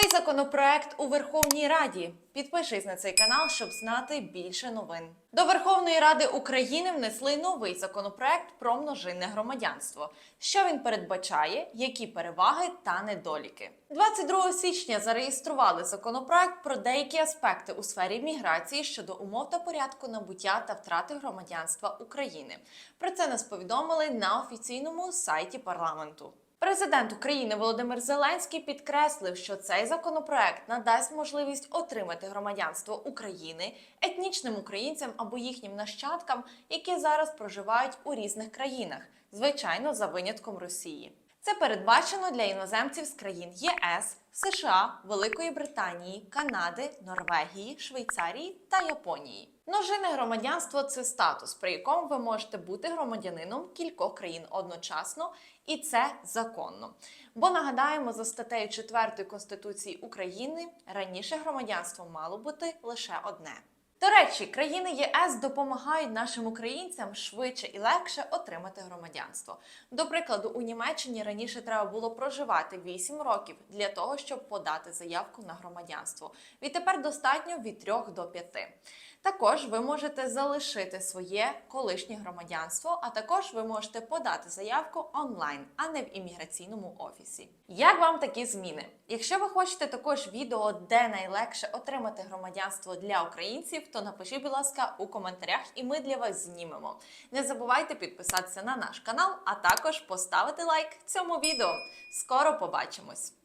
Новий законопроект у Верховній Раді. Підпишись на цей канал, щоб знати більше новин. До Верховної Ради України внесли новий законопроект про множинне громадянство. Що він передбачає, які переваги та недоліки. 22 січня зареєстрували законопроект про деякі аспекти у сфері міграції щодо умов та порядку набуття та втрати громадянства України. Про це нас повідомили на офіційному сайті парламенту. Президент України Володимир Зеленський підкреслив, що цей законопроект надасть можливість отримати громадянство України етнічним українцям або їхнім нащадкам, які зараз проживають у різних країнах, звичайно, за винятком Росії. Це передбачено для іноземців з країн ЄС, США, Великої Британії, Канади, Норвегії, Швейцарії та Японії. Множинне громадянство це статус, при якому ви можете бути громадянином кількох країн одночасно, і це законно. Бо нагадаємо, за статтею 4 Конституції України раніше громадянство мало бути лише одне. До речі, країни ЄС допомагають нашим українцям швидше і легше отримати громадянство. До прикладу, у Німеччині раніше треба було проживати 8 років для того, щоб подати заявку на громадянство. Відтепер достатньо від 3 до 5. Також ви можете залишити своє колишнє громадянство, а також ви можете подати заявку онлайн, а не в імміграційному офісі. Як вам такі зміни? Якщо ви хочете також відео, де найлегше отримати громадянство для українців, то напишіть, будь ласка, у коментарях, і ми для вас знімемо. Не забувайте підписатися на наш канал, а також поставити лайк цьому відео. Скоро побачимось!